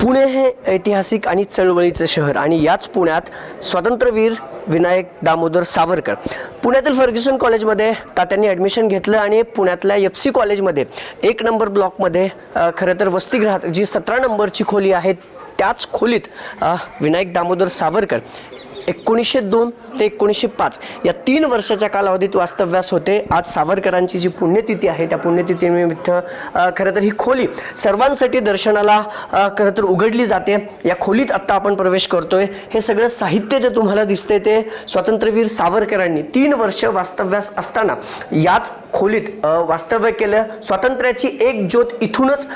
पुणे हे ऐतिहासिक आणि चळवळीचं शहर आणि याच पुण्यात स्वातंत्र्यवीर विनायक दामोदर सावरकर. पुण्यातील फर्ग्युसन कॉलेजमध्ये तात्यांनी ॲडमिशन घेतलं आणि पुण्यातल्या एफ सी कॉलेजमध्ये एक नंबर ब्लॉकमध्ये खरं तर वसतिगृहात जी सतरा नंबरची खोली आहे त्याच खोलीत विनायक दामोदर सावरकर. एकोणीसशे दोन ते एकोणीसशे पाच. या तीन वर्षाच्या कालावधीत वास्तव्यास होते. आज सावरकरांची जी पुण्यतिथी आहे त्या पुण्यतिथीनिमित्त खरं तर ही खोली सर्वांसाठी दर्शनाला खरं तर उघडली जाते. या खोलीत आत्ता आपण प्रवेश करतोय. हे सगळं साहित्य जे तुम्हाला दिसते ते स्वातंत्र्यवीर सावरकरांनी तीन वर्ष वास्तव्यास असताना याच खोलीत वास्तव्य केलं. स्वातंत्र्याची एक ज्योत इथूनच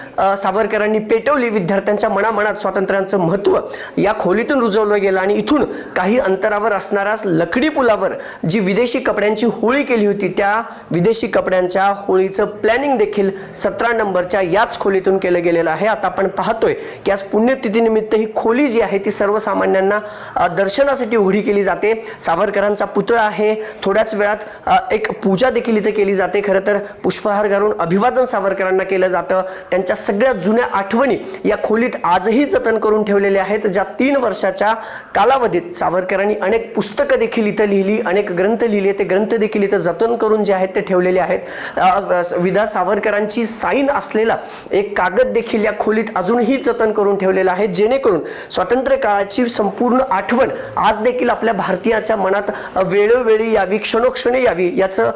सावरकरांनी पेटवली. विद्यार्थ्यांच्या मनामनात स्वातंत्र्याचं महत्त्व या खोलीतून रुजवलं गेलं आणि इथून काही अंतरावर असणाऱ्या लकडी पुलावर जी विदेशी कपड्यांची होळी केली होती त्या विदेशी कपड्यांच्या होळीचं प्लॅनिंग देखील सतरा नंबरच्या याच खोलीतून केलं गेलेलं आहे. आता आपण पाहतोय की आज पुण्यतिथीनिमित्त ही खोली जी आहे ती सर्वसामान्यांना दर्शनासाठी उघडी केली जाते. सावरकरांचा पुतळा आहे. थोड्याच वेळात एक पूजा देखील इथे केली जाते. खरं तर पुष्पहार घालून अभिवादन सावरकरांना केलं जातं. त्यांच्या सगळ्या जुन्या आठवणी या खोलीत आजही जतन करून ठेवलेल्या आहेत ज्या तीन वर्षाच्या कालावधीत सावरकरांनी अनेक पुस्तकं देखील इथं लिहिली अनेक ग्रंथ लिहिले. ते ग्रंथ देखील इथं जतन करून जे आहेत ते ठेवलेले आहेत. विदा सावरकरांची साईन असलेला एक कागद देखील या खोलीत अजूनही जतन करून ठेवलेला आहे. जेणेकरून स्वातंत्र्य काळाची संपूर्ण आठवण आज देखील आपल्या भारतीयाच्या मनात वेळोवेळी यावी क्षणोक्षणी यावी याचं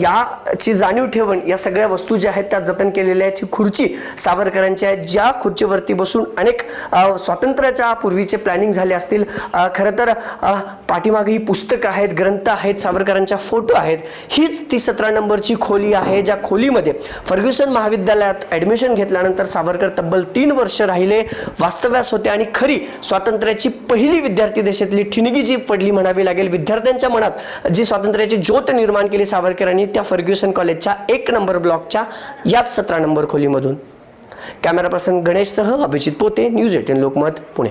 याची जाणीव ठेवण या सगळ्या वस्तू ज्या आहेत त्या जतन केलेल्या आहेत. ही खुर्ची सावरकरांची आहे. ज्या खुर्चीवरती बसून अनेक स्वातंत्र्याच्या पूर्वीचे प्लॅनिंग झाले असतील. खरं तर पाठीमागे ही पुस्तकं आहेत ग्रंथ आहेत सावरकरांच्या फोटो आहेत. हीच ती सतरा नंबरची खोली आहे ज्या खोलीमध्ये फर्ग्युसन महाविद्यालयात ॲडमिशन घेतल्यानंतर सावरकर तब्बल तीन वर्ष राहिले वास्तव्यास होते आणि खरी स्वातंत्र्याची पहिली विद्यार्थी देशातली ठिणगी जी पडली म्हणावी लागेल विद्यार्थ्यांच्या मनात जी स्वातंत्र्याची ज्योत निर्माण केली सावरकरांनी त्या फर्ग्युसन कॉलेजच्या एक नंबर ब्लॉकच्या याच सतरा नंबर खोलीमधून. कॅमेरा पर्सन गणेशसह अभिजित पोते न्यूज एटीन लोकमत पुणे.